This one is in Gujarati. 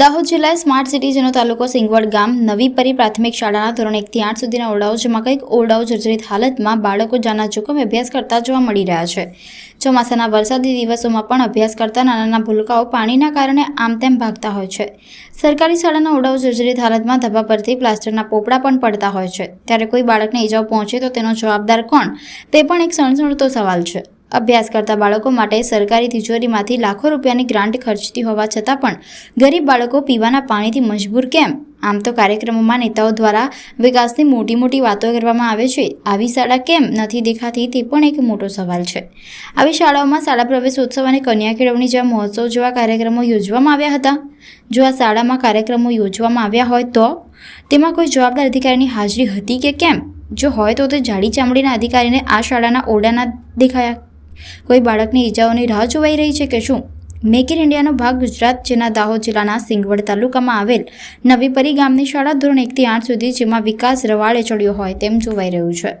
દાહોદ જિલ્લા સ્માર્ટ સિટી જેનો તાલુકો સિંગવડ ગામ નવી પરી પ્રાથમિક શાળાના ધોરણ એકથી આઠ સુધીના ઓરડાઓ જેમાં કંઈક ઓરડાઓ જર્જરિત હાલતમાં બાળકો જાના જોખમે અભ્યાસ કરતા જોવા મળી રહ્યા છે. ચોમાસાના વરસાદી દિવસોમાં પણ અભ્યાસ કરતા નાના નાના ભૂલકાઓ પાણીના કારણે આમ તેમ ભાગતા હોય છે. સરકારી શાળાના ઓરડાઓ જર્જરિત હાલતમાં ધબ્બા પરથી પ્લાસ્ટરના પોપડા પણ પડતા હોય છે. ત્યારે કોઈ બાળકને ઈજાઓ પહોંચે તો તેનો જવાબદાર કોણ? તે પણ એક સણસણતો સવાલ છે. અભ્યાસ કરતા બાળકો માટે સરકારી તિજોરીમાંથી લાખો રૂપિયાની ગ્રાન્ટ ખર્ચતી હોવા છતાં પણ ગરીબ બાળકો પીવાના પાણીથી મજબૂર કેમ? આમ તો કાર્યક્રમોમાં નેતાઓ દ્વારા વિકાસની મોટી મોટી વાતો કરવામાં આવે છે. આવી શાળા કેમ નથી દેખાતી તે પણ એક મોટો સવાલ છે. આવી શાળાઓમાં શાળા પ્રવેશ ઉત્સવ અને કન્યા કેળવણી જેવા મહોત્સવ જેવા કાર્યક્રમો યોજવામાં આવ્યા હતા. જો આ શાળામાં કાર્યક્રમો યોજવામાં આવ્યા હોય તો? તેમાં કોઈ જવાબદાર અધિકારીની હાજરી હતી કે કેમ? જો હોય તો તે જાડી ચામડીના અધિકારીને આ શાળાના ઓરડાના દેખાયા કોઈ બાળકની ઈજાઓની રાહ જોવાઈ રહી છે કે શું? મેક ઇન ઇન્ડિયાનો ભાગ ગુજરાત જેના દાહોદ જિલ્લાના સિંગવડ તાલુકામાં આવેલ નવી પરી ગામની શાળા ધોરણ એકથી આઠ સુધી, જેમાં વિકાસ રવાડે ચડ્યો હોય તેમ જોવાઈ રહ્યું છે.